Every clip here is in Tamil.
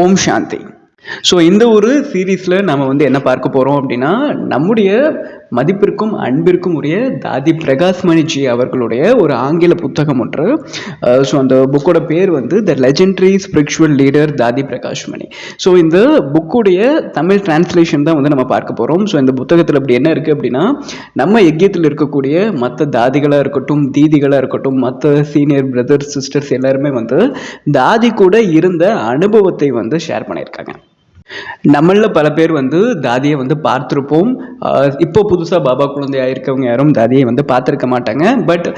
ஓம் சாந்தி. ஸோ இந்த ஒரு சீரீஸில் நம்ம வந்து என்ன பார்க்க போகிறோம் அப்படின்னா நம்முடைய மதிப்பிற்கும் அன்பிற்கும் உரிய தாதி பிரகாஷ்மணிஜி அவர்களுடைய ஒரு ஆங்கில புத்தகம் ஒன்று. ஸோ அந்த புக்கோட பேர் வந்து த லெஜெண்டரி ஸ்பிரிச்சுவல் லீடர் தாதி பிரகாஷ்மணி ஸோ இந்த புக்குடைய தமிழ் டிரான்ஸ்லேஷன் தான் வந்து நம்ம பார்க்க போகிறோம் ஸோ இந்த புத்தகத்தில் அப்படி என்ன இருக்குது அப்படின்னா நம்ம எக்கியத்தில் இருக்கக்கூடிய மற்ற தாதிகளாக இருக்கட்டும் தீதிகளாக இருக்கட்டும் மற்ற சீனியர் பிரதர்ஸ் சிஸ்டர்ஸ் எல்லாருமே வந்து தாதி கூட இருந்த அனுபவத்தை வந்து ஷேர் பண்ணியிருக்காங்க. நம்மளில் பல பேர் வந்து தாதியை வந்து பார்த்துருப்போம். இப்போ புதுசாக பாபா குழந்தையாக இருக்கவங்க யாரும் தாதியை வந்து பார்த்துருக்க மாட்டாங்க. பட்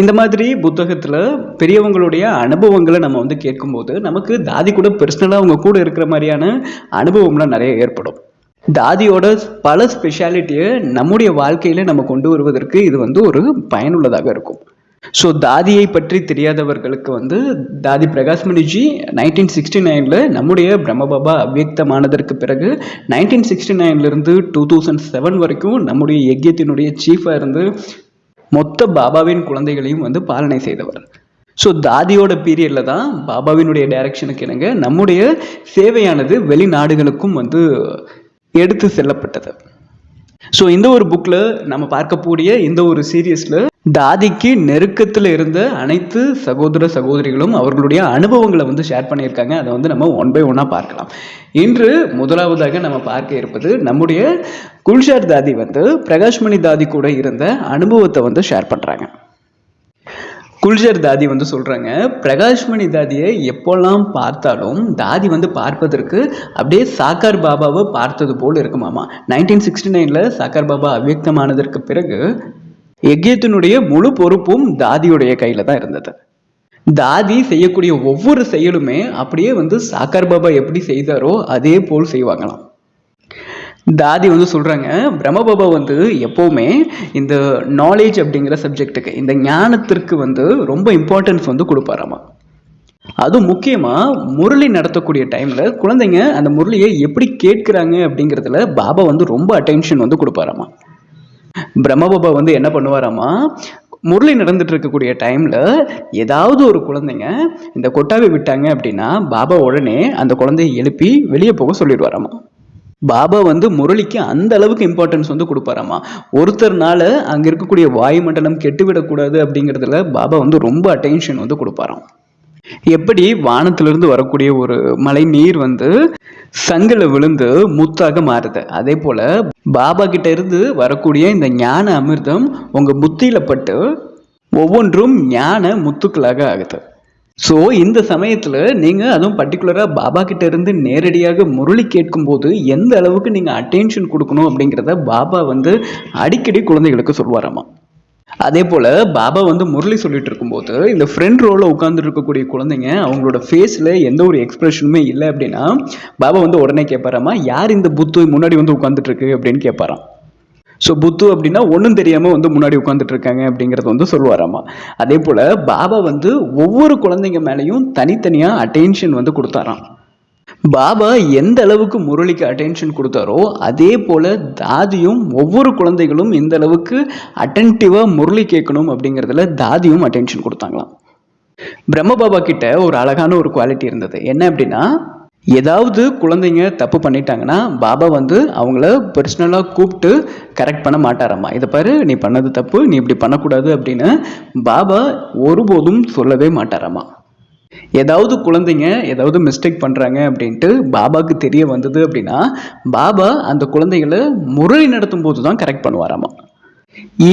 இந்த மாதிரி புத்தகத்தில் பெரியவங்களுடைய அனுபவங்களை நம்ம வந்து கேட்கும்போது நமக்கு தாதி கூட பர்சனலாக அவங்க கூட இருக்கிற மாதிரியான அனுபவம்லாம் நிறைய ஏற்படும். தாதியோட பல ஸ்பெஷாலிட்டியை நம்முடைய வாழ்க்கையில் நம்ம கொண்டு வருவதற்கு இது வந்து ஒரு பயனுள்ளதாக இருக்கும். ஸோ தாதியை பற்றி தெரியாதவர்களுக்கு வந்து தாதி பிரகாஷ்மணிஜி நைன்டீன் சிக்ஸ்டி நைனில் நம்முடைய பிரம்மபாபா அவ்வியக்தமானதற்கு பிறகு நைன்டீன் சிக்ஸ்டி நைன்லேருந்து டூ தௌசண்ட் செவன் வரைக்கும் நம்முடைய யஜ்யத்தினுடைய சீஃபாக இருந்து மொத்த பாபாவின் குழந்தைகளையும் வந்து பாலனை செய்தவர். ஸோ தாதியோட பீரியடில் தான் பாபாவினுடைய டைரக்ஷனுக்கு இணங்க நம்முடைய சேவையானது வெளிநாடுகளுக்கும் வந்து எடுத்து செல்லப்பட்டது. ஸோ இந்த ஒரு புக்கில் நம்ம பார்க்கக்கூடிய இந்த ஒரு சீரியஸில் தாதிக்கு நெருக்கத்தில் இருந்த அனைத்து சகோதர சகோதரிகளும் அவர்களுடைய அனுபவங்களை வந்து ஷேர் பண்ணியிருக்காங்க. அதை வந்து நம்ம ஒன் பை ஒன்னாக பார்க்கலாம். இன்று முதலாவதாக நம்ம பார்க்க இருப்பது நம்முடைய குல்ஷார் தாதி வந்து பிரகாஷ்மணி தாதி கூட இருந்த அனுபவத்தை வந்து ஷேர் பண்ணுறாங்க குல்ஜர் தாதி வந்து சொல்கிறாங்க பிரகாஷ்மணி தாதியை எப்போல்லாம் பார்த்தாலும் தாதி வந்து பார்ப்பதற்கு அப்படியே சாக்கார் பாபாவை பார்த்தது போல் இருக்குமாமா நைன்டீன் சிக்ஸ்டி நைனில் சாக்கார் பாபா அவ்வியக்தமானதற்கு பிறகு யஜ்யத்தினுடைய முழு பொறுப்பும் தாதியுடைய கையில் தான் இருந்தது. தாதி செய்யக்கூடிய ஒவ்வொரு செயலுமே அப்படியே வந்து சாக்கார் பாபா எப்படி செய்தாரோ அதே போல் செய்வாங்களாம். தாதி வந்து சொல்கிறாங்க பிரம்மபாபா வந்து எப்போவுமே இந்த நாலேஜ் அப்படிங்கிற சப்ஜெக்ட்டுக்கு இந்த ஞானத்திற்கு வந்து ரொம்ப இம்பார்ட்டன்ஸ் வந்து கொடுப்பாராமா? அதுவும் முக்கியமாக முரளி நடத்தக்கூடிய டைமில் குழந்தைங்க அந்த முரளியை எப்படி கேட்குறாங்க அப்படிங்கிறதுல பாபா வந்து ரொம்ப அட்டென்ஷன் வந்து கொடுப்பாராமா? பிரம்மபாபா வந்து என்ன பண்ணுவாராமா? முரளி நடந்துட்டு இருக்கக்கூடிய டைமில் ஏதாவது ஒரு குழந்தைங்க இந்த கொட்டாவை விட்டாங்க அப்படின்னா பாபா உடனே அந்த குழந்தையை எழுப்பி வெளியே போக சொல்லிடுவாராமா? பாபா வந்து முரளிக்கு அந்த அளவுக்கு இம்பார்ட்டன்ஸ் வந்து கொடுப்பாராமா? ஒருத்தர்னால அங்கே இருக்கக்கூடிய வாயுமண்டலம் கெட்டுவிடக்கூடாது அப்படிங்கிறதுல பாபா வந்து ரொம்ப அட்டென்ஷன் வந்து கொடுப்பாராம். எப்படி வானத்திலிருந்து வரக்கூடிய ஒரு மழை நீர் வந்து சங்கில விழுந்து முத்தாக மாறுது. அதே போல பாபா கிட்ட இருந்து வரக்கூடிய இந்த ஞான அமிர்தம் உங்க புத்தியில பட்டு ஒவ்வொன்றும் ஞான முத்துக்களாக ஆகுது. ஸோ இந்த சமயத்தில் நீங்கள் அதுவும் பர்டிகுலராக பாபா கிட்ட இருந்து நேரடியாக முரளி கேட்கும்போது எந்த அளவுக்கு நீங்கள் அட்டென்ஷன் கொடுக்கணும் அப்படிங்கிறத பாபா வந்து அடிக்கடி குழந்தைகளுக்கு சொல்வாராமா? அதே போல் பாபா வந்து முரளி சொல்லிட்டு இருக்கும்போது இந்த ஃப்ரெண்ட் ரோலில் உட்காந்துட்டு இருக்கக்கூடிய குழந்தைங்க அவங்களோட ஃபேஸில் எந்த ஒரு எக்ஸ்பிரஷனுமே இல்லை அப்படின்னா பாபா வந்து உடனே கேட்பாராமா யார் இந்த புத்து முன்னாடி வந்து உட்காந்துட்டு இருக்கு? அப்படின்னு கேட்பாராம். ஸோ புத்து அப்படின்னா ஒன்றும் தெரியாமல் வந்து முன்னாடி உட்காந்துட்டு இருக்காங்க அப்படிங்கிறத வந்து சொல்லுவாராமா. அதே போல் பாபா வந்து ஒவ்வொரு குழந்தைங்க மேலேயும் தனித்தனியாக அட்டென்ஷன் வந்து கொடுத்தாராம். பாபா எந்த அளவுக்கு முரளிக்கு அட்டென்ஷன் கொடுத்தாரோ அதே போல் தாதியும் ஒவ்வொரு குழந்தைகளும் எந்த அளவுக்கு அட்டென்டிவாக முரளி கேட்கணும் அப்படிங்கிறதுல தாதியும் அட்டென்ஷன் கொடுத்தாங்களாம். பிரம்ம பாபா கிட்ட ஒரு அழகான ஒரு குவாலிட்டி இருந்தது. என்ன அப்படின்னா ஏதாவது குழந்தைங்க தப்பு பண்ணிட்டாங்கன்னா பாபா வந்து அவங்கள பர்சனலாக கூப்பிட்டு கரெக்ட் பண்ண மாட்டாராம்மா இதை பாரு நீ பண்ணது தப்பு நீ இப்படி பண்ணக்கூடாது அப்படின்னு பாபா ஒருபோதும் சொல்லவே மாட்டாராம்மா ஏதாவது குழந்தைங்க ஏதாவது மிஸ்டேக் பண்ணுறாங்க அப்படின்ட்டு பாபாவுக்கு தெரிய வந்தது அப்படின்னா பாபா அந்த குழந்தைகளை முறை நடத்தும் போது தான் கரெக்ட் பண்ணுவாராமா?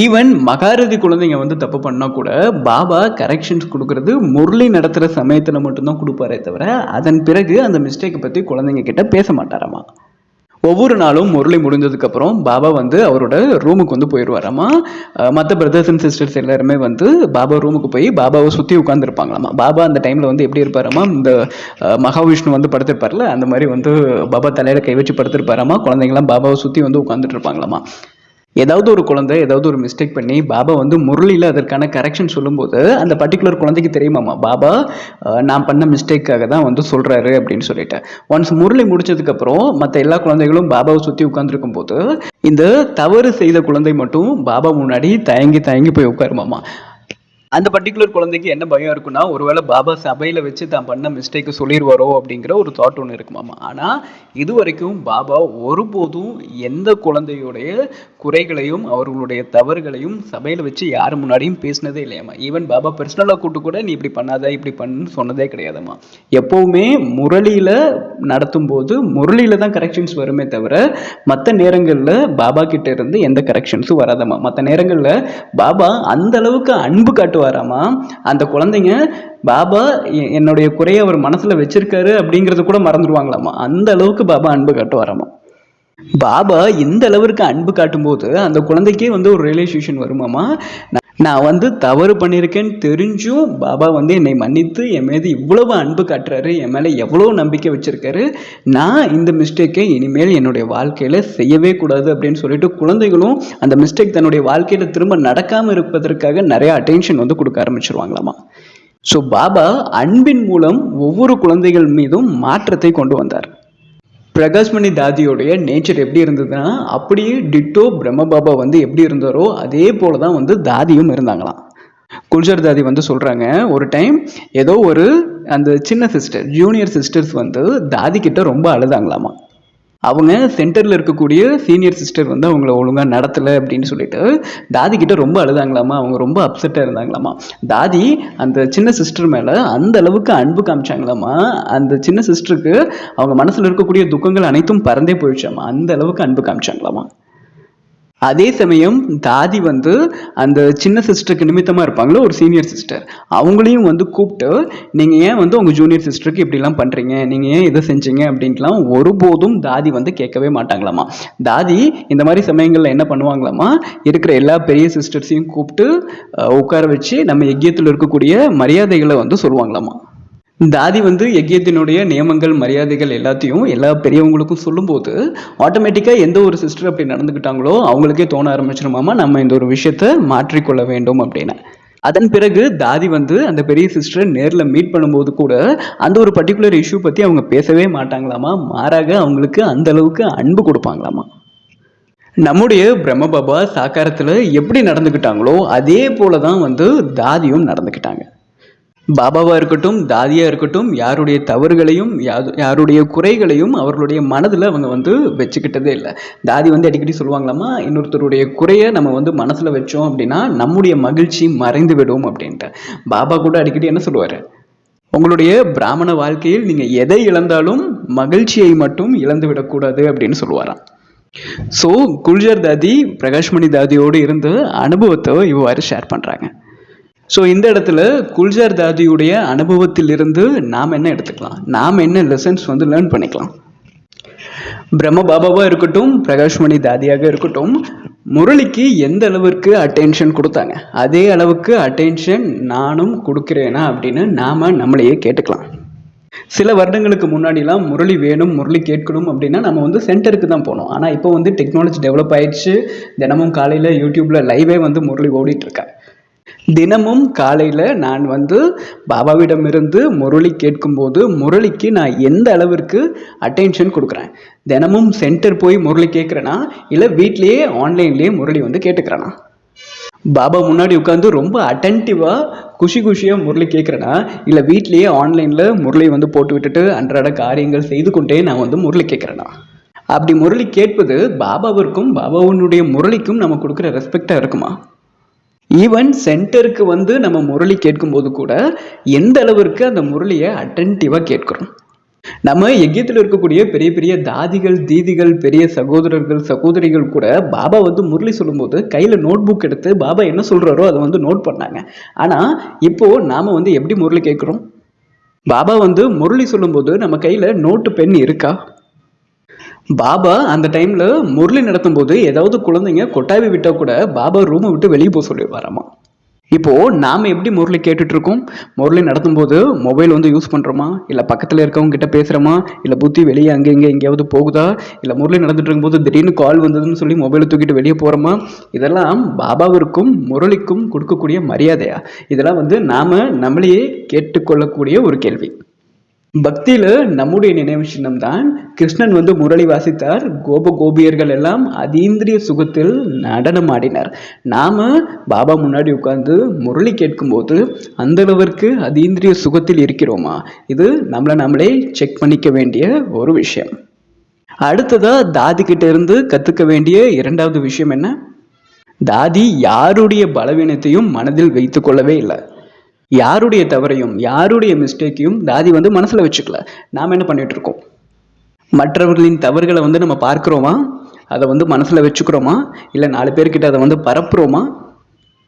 ஈவன் மகாரதி குழந்தைங்க வந்து தப்பு பண்ணால் கூட பாபா கரெக்ஷன்ஸ் கொடுக்கறது முரளி நடத்துகிற சமயத்தில் மட்டும்தான் கொடுப்பாரே தவிர அதன் பிறகு அந்த மிஸ்டேக்கை பற்றி குழந்தைங்க கிட்ட பேச மாட்டாராமா? ஒவ்வொரு நாளும் முரளி முடிஞ்சதுக்கப்புறம் பாபா வந்து அவரோட ரூமுக்கு வந்து போயிடுவாராமா மற்ற பிரதர்ஸ் அண்ட் சிஸ்டர்ஸ் எல்லாருமே வந்து பாபா ரூமுக்கு போய் பாபாவை சுற்றி உட்காந்துருப்பாங்களாமா பாபா அந்த டைமில் வந்து எப்படி இருப்பாராமா? இந்த மகாவிஷ்ணு வந்து படுத்திருப்பார்ல அந்த மாதிரி வந்து பாபா தலையில் கை வச்சு படுத்திருப்பாராமா? குழந்தைங்களாம் பாபாவை சுற்றி வந்து உட்காந்துட்டு இருப்பாங்களாமா? ஏதாவது ஒரு குழந்தை ஏதாவது ஒரு மிஸ்டேக் பண்ணி பாபா வந்து முரளியில் அதற்கான கரெக்ஷன் சொல்லும்போது அந்த பர்டிகுலர் குழந்தைக்கு தெரியுமாமா பாபா நான் பண்ண மிஸ்டேக்காக தான் வந்து சொல்கிறாரு அப்படின்னு சொல்லிட்டு. ஒன்ஸ் முரளி முடிச்சதுக்கப்புறம் மற்ற எல்லா குழந்தைகளும் பாபாவை சுற்றி உட்காந்துருக்கும் போது இந்த தவறு செய்த குழந்தை மட்டும் பாபா முன்னாடி தயங்கி தயங்கி போய் உட்காருமாமா அந்த பர்டிகுலர் குழந்தைக்கு என்ன பயம் இருக்குன்னா ஒருவேளை பாபா சபையில் வச்சு தான் பண்ண மிஸ்டேக்கு சொல்லிடுவாரோ அப்படிங்கிற ஒரு தாட் ஒன்று இருக்குமாமா ஆனால் இது வரைக்கும் பாபா ஒருபோதும் எந்த குழந்தையுடைய குறைகளையும் அவர்களுடைய தவறுகளையும் சபையில் வச்சு யார் முன்னாடியும் பேசினதே இல்லையாம்மா ஈவன் பாபா பர்சனலாக கூட்டு கூட நீ இப்படி பண்ணாத இப்படி பண்ணுன்னு சொன்னதே கிடையாதுமா எப்போவுமே முரளியில் நடத்தும் போது முரளியில் தான் கரெக்ஷன்ஸ் வருமே தவிர மற்ற நேரங்களில் பாபா கிட்ட இருந்து எந்த கரெக்ஷன்ஸும் வராதம்மா மற்ற நேரங்களில் பாபா அந்த அளவுக்கு அன்பு வராமா அந்த குழந்தைங்க பாபா என்னுடைய குறைய அவர் மனசுல வச்சிருக்காரு அப்படிங்கறது கூட மறந்துடுவாங்களாமா அந்த அளவுக்கு பாபா அன்பு காட்டுவாராமா? பாபா இந்த அளவிற்கு அன்பு காட்டும்போது அந்த குழந்தைக்கே வந்து ஒரு ரியலைசேஷன் வருமாமா நான் நான் வந்து தவறு பண்ணியிருக்கேன்னு தெரிஞ்சும் பாபா வந்து என்னை மன்னித்து என் மீது இவ்வளவு அன்பு காட்டுறாரு என் மேலே எவ்வளோ நம்பிக்கை வச்சிருக்காரு. நான் இந்த மிஸ்டேக்கை இனிமேல் என்னுடைய வாழ்க்கையில் செய்யவே கூடாது அப்படின்னு சொல்லிட்டு குழந்தைகளும் அந்த மிஸ்டேக் தன்னுடைய வாழ்க்கையில் திரும்ப நடக்காமல் இருப்பதற்காக நிறையா அட்டென்ஷன் வந்து கொடுக்க ஆரம்பிச்சிருவாங்களாமா ஸோ பாபா அன்பின் மூலம் ஒவ்வொரு குழந்தைகள் மீதும் மாற்றத்தை கொண்டு வந்தார். பிரகாஷ்மணி தாதியோடைய நேச்சர் எப்படி இருந்ததுன்னா அப்படியே டிட்டோ பிரம்மபாபா வந்து எப்படி இருந்தாரோ அதே போல தான் வந்து தாதியும் இருந்தாங்களாம். குல்ஜர் தாதி வந்து சொல்கிறாங்க ஒரு டைம் ஏதோ ஒரு அந்த சின்ன சிஸ்டர் ஜூனியர் சிஸ்டர்ஸ் வந்து தாதி கிட்ட ரொம்ப அழுதாங்களாமா. அவங்க சென்டரில் இருக்கக்கூடிய சீனியர் சிஸ்டர் வந்து அவங்கள ஒழுங்காக நடத்தலை அப்படின்னு சொல்லிட்டு தாதி கிட்ட ரொம்ப அழுதாங்களாமா? அவங்க ரொம்ப அப்செட்டாக இருந்தாங்களாமா? தாதி அந்த சின்ன சிஸ்டர் மேலே அந்த அளவுக்கு அன்பு காமிச்சாங்களாமா? அந்த சின்ன சிஸ்டருக்கு அவங்க மனசில் இருக்கக்கூடிய துக்கங்கள் அனைத்தும் பறந்தே போயிடுச்சாமா? அந்த அளவுக்கு அன்பு காமிச்சாங்களாமா? அதே சமயம் தாதி வந்து அந்த சின்ன சிஸ்டருக்கு நிமித்தமாக இருப்பாங்களோ ஒரு சீனியர் சிஸ்டர் அவங்களையும் வந்து கூப்பிட்டு நீங்கள் ஏன் வந்து உங்கள் ஜூனியர் சிஸ்டருக்கு இப்படிலாம் பண்ணுறீங்க நீங்கள் ஏன் இதை செஞ்சீங்க? அப்படின்ட்டுலாம் ஒருபோதும் தாதி வந்து கேட்கவே மாட்டாங்களாமா. தாதி இந்த மாதிரி சமயங்களில் என்ன பண்ணுவாங்களாமா? இருக்கிற எல்லா பெரிய சிஸ்டர்ஸையும் கூப்பிட்டு உட்கார வச்சு நம்ம எக்கியத்தில் இருக்கக்கூடிய மரியாதைகளை வந்து சொல்லுவாங்களாமா. தாதி வந்து யஜ்யத்தினுடைய நியமங்கள் மரியாதைகள் எல்லாத்தையும் எல்லா பெரியவங்களுக்கும் சொல்லும்போது ஆட்டோமேட்டிக்காக எந்த ஒரு சிஸ்டர் அப்படி நடந்துக்கிட்டாங்களோ அவங்களுக்கே தோண ஆரம்பிச்சிருமாமா நம்ம இந்த ஒரு விஷயத்தை மாற்றிக்கொள்ள வேண்டும் அப்படின்னு. அதன் பிறகு தாதி வந்து அந்த பெரிய சிஸ்டரை நேரில் மீட் பண்ணும்போது கூட அந்த ஒரு பர்டிகுலர் இஷ்யூ பற்றி அவங்க பேசவே மாட்டாங்களாமா? மாறாக அவங்களுக்கு அந்த அளவுக்கு அன்பு கொடுப்பாங்களாமா? நம்முடைய பிரம்மபாபா சாக்காரத்தில் எப்படி நடந்துக்கிட்டாங்களோ அதே போல தான் வந்து தாதியும் நடந்துக்கிட்டாங்க பாபாவா இருக்கட்டும் தாதியா இருக்கட்டும் யாருடைய தவறுகளையும் யாருடைய குறைகளையும் அவர்களுடைய மனதில் அவங்க வந்து வச்சுக்கிட்டதே இல்லை. தாதி வந்து அடிக்கடி சொல்லுவாங்களாமா இன்னொருத்தருடைய குறையை நம்ம வந்து மனசில் வச்சோம் அப்படின்னா நம்முடைய மகிழ்ச்சி மறைந்து விடும் அப்படின்ட்டு. பாபா கூட அடிக்கடி என்ன சொல்லுவார்? உங்களுடைய பிராமண வாழ்க்கையில் நீங்கள் எதை இழந்தாலும் மகிழ்ச்சியை மட்டும் இழந்து விடக்கூடாது அப்படின்னு சொல்லுவாராம். ஸோ குல்ஜர் தாதி பிரகாஷ்மணி தாதியோடு இருந்த அனுபவத்தை இவ்வாறு ஷேர் பண்ணுறாங்க ஸோ இந்த இடத்துல குல்ஜார் தாதியுடைய அனுபவத்திலிருந்து நாம் என்ன எடுத்துக்கலாம்? நாம் என்ன லெசன்ஸ் வந்து லேர்ன் பண்ணிக்கலாம்? பிரம்ம பாபாவாக இருக்கட்டும் பிரகாஷ்மணி தாதியாக இருக்கட்டும் முரளிக்கு எந்த அளவிற்கு அட்டென்ஷன் கொடுத்தாங்க? அதே அளவுக்கு அட்டென்ஷன் நானும் கொடுக்குறேனா அப்படின்னு நாம் நம்மளையே கேட்டுக்கலாம். சில வருடங்களுக்கு முன்னாடிலாம் முரளி வேணும் முரளி கேட்கணும் அப்படின்னா நம்ம வந்து சென்டருக்கு தான் போனோம். ஆனால் இப்போ வந்து டெக்னாலஜி டெவலப் ஆயிடுச்சு. தினமும் காலையில் யூடியூப்பில் லைவே வந்து முரளி ஓடிட்டு தினமும் காலையில் நான் வந்து பாபாவிடமிருந்து முரளி கேட்கும்போது முரளிக்கு நான் எந்த அளவிற்கு அட்டென்ஷன் கொடுக்குறேன்? தினமும் சென்டர் போய் முரளி கேட்குறேனா? இல்லை வீட்லேயே ஆன்லைன்லேயே முரளி வந்து கேட்டுக்கிறேனா? பாபா முன்னாடி உட்காந்து ரொம்ப அட்டன்டிவாக குஷி குஷியாக முரளி கேட்குறேனா? இல்லை வீட்லேயே ஆன்லைனில் முரளி வந்து போட்டு விட்டுட்டு அன்றாட காரியங்கள் செய்து கொண்டே நான் வந்து முரளி கேட்குறேன்னா அப்படி முரளி கேட்பது பாபாவிற்கும் பாபாவினுடைய முரளிக்கும் நம்ம கொடுக்குற ரெஸ்பெக்டாக இருக்குமா? ஈவன் சென்டருக்கு வந்து நம்ம முரளி கேட்கும்போது கூட எந்த அளவிற்கு அந்த முரளியை அட்டன்டிவாக கேட்குறோம்? நம்ம எக்கியத்தில் இருக்கக்கூடிய பெரிய பெரிய தாதிகள் தீதிகள் பெரிய சகோதரர்கள் சகோதரிகள் கூட பாபா வந்து முரளி சொல்லும்போது கையில் நோட் புக் எடுத்து பாபா என்ன சொல்கிறாரோ அதை வந்து நோட் பண்ணாங்க. ஆனால் இப்போது நாம் வந்து எப்படி முரளி கேட்குறோம்? பாபா வந்து முரளி சொல்லும்போது நம்ம கையில் நோட்டு பென் இருக்கா? பாபா அந்த டைம்ல முரளி நடத்தும் போது ஏதாவது குழந்தைங்க கொட்டாவி விட்டா கூட பாபா ரூமை விட்டு வெளியே போக சொல்லிடுவாராமா? இப்போ நாம எப்படி முரளி கேட்டுட்டு இருக்கோம் முரளி நடத்தும் போது மொபைல் வந்து யூஸ் பண்றோமா? இல்ல பக்கத்துல இருக்கவங்க கிட்ட பேசுறோமா? இல்ல புத்தி வெளியே அங்கே இங்கே எங்கேயாவது போகுதா? இல்ல முரளி நடந்துட்டு இருக்கும்போது திடீர்னு கால் வந்ததுன்னு சொல்லி மொபைலை தூக்கிட்டு வெளியே போறோமா? இதெல்லாம் பாபாவிற்கும் முரளிக்கும் கொடுக்கக்கூடிய மரியாதையா? இதெல்லாம் வந்து நாம நம்மளையே கேட்டுக்கொள்ளக்கூடிய ஒரு கேள்வி. பக்தியில நம்முடைய நினைவு சின்னம் தான் கிருஷ்ணன் வந்து முரளி வாசித்தார். கோப கோபியர்கள் எல்லாம் அதீந்திரிய சுகத்தில் நடனம் ஆடினார். நாம பாபா முன்னாடி உட்கார்ந்து முரளி கேட்கும்போது அந்த அளவிற்கு அதீந்திரிய சுகத்தில் இருக்கிறோமா? இது நம்மளை நம்மளே செக் பண்ணிக்க வேண்டிய ஒரு விஷயம். அடுத்ததா தாதி கிட்ட இருந்து கத்துக்க வேண்டிய இரண்டாவது விஷயம் என்ன? தாதி யாருடைய பலவீனத்தையும் மனதில் வைத்துக் கொள்ளவே இல்லை. யாருடைய தவறையும் யாருடைய மிஸ்டேக்கையும் தாதி வந்து மனசில் வச்சுக்கல. நாம் என்ன பண்ணிட்டு இருக்கோம்? மற்றவர்களின் தவறுகளை வந்து நம்ம பார்க்குறோமா? அதை வந்து மனசில் வச்சுக்கிறோமா? இல்லை நாலு பேர்கிட்ட அதை வந்து பரப்புகிறோமா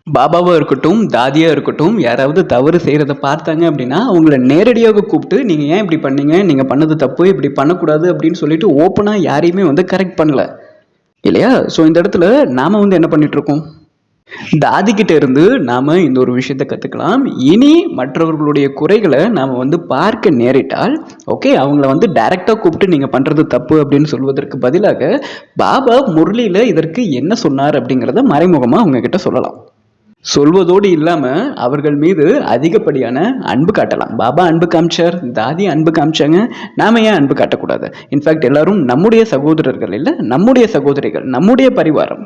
பாபாவாக இருக்கட்டும் தாதியாக இருக்கட்டும் யாராவது தவறு செய்கிறத பார்த்தாங்க அப்படின்னா அவங்கள நேரடியாக கூப்பிட்டு நீங்கள் ஏன் இப்படி பண்ணீங்க? நீங்கள் பண்ணது தப்பு இப்படி பண்ணக்கூடாது அப்படின்னு சொல்லிட்டு ஓப்பனாக யாரையுமே வந்து கரெக்ட் பண்ணல. இல்லையா? ஸோ இந்த இடத்துல நாம் வந்து என்ன பண்ணிகிட்ருக்கோம் இருக்கோம் தாதி கிட்ட இருந்து நாம இந்த ஒரு விஷயத்தை கத்துக்கலாம். இனி மற்றவர்களுடைய குறைகளை நாம வந்து பார்க்க நேரிட்டால் ஓகே அவங்கள வந்து டைரக்டா கூப்பிட்டு நீங்க பண்றது தப்பு அப்படின்னு சொல்வதற்கு பதிலாக பாபா முரளியில இதற்கு என்ன சொன்னார் அப்படிங்கிறத மறைமுகமா அவங்க கிட்ட சொல்லலாம். சொல்வதோடு இல்லாம அவர்கள் மீது அதிகப்படியான அன்பு காட்டலாம். பாபா அன்பு காமிச்சார் தாதி அன்பு காமிச்சாங்க நாம ஏன் அன்பு காட்டக்கூடாது? இன்ஃபேக்ட் எல்லாரும் நம்முடைய சகோதரர்கள் இல்லை நம்முடைய சகோதரிகள் நம்முடைய பரிவாரம்.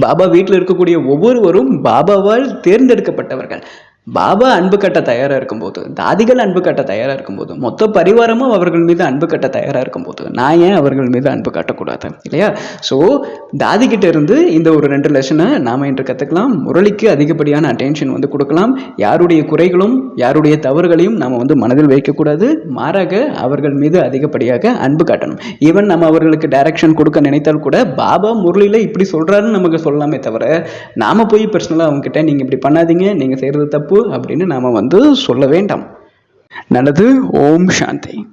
பாபா வீட்டில் இருக்கக்கூடிய ஒவ்வொருவரும் பாபாவால் தேர்ந்தெடுக்கப்பட்டவர்கள். பாபா அன்பு கட்ட தயாரா இருக்கும்போது தாதிகள் அன்பு கட்ட தயாரா இருக்கும்போது மொத்த பரிவாரமும் அவர்கள் மீது அன்பு கட்ட தயாரா இருக்கும்போது நான் ஏன் அவர்கள் மீது அன்பு காட்டக்கூடாது? இல்லையா? ஸோ தாதி கிட்ட இருந்து இந்த ஒரு ரெண்டு லெசனை நாம இன்று கத்துக்கலாம். முரளிக்கு அதிகப்படியான அட்டென்ஷன் வந்து கொடுக்கலாம். யாருடைய குறைகளும் யாருடைய தவறுகளையும் நாம வந்து மனதில் வைக்கக்கூடாது. மாறாக அவர்கள் மீது அதிகப்படியாக அன்பு காட்டணும். ஈவன் நம்ம அவர்களுக்கு டைரக்ஷன் கொடுக்க நினைத்தால் கூட பாபா முரளியில இப்படி சொல்றாருன்னு நமக்கு சொல்லலாமே தவிர நாம போய் பர்சனலாக அவங்க கிட்ட நீங்க இப்படி பண்ணாதீங்க. நீங்க செய்யறது தப்பு. அப்படின்னு நாம வந்து சொல்ல வேண்டாம். நல்லது ஓம் சாந்தி.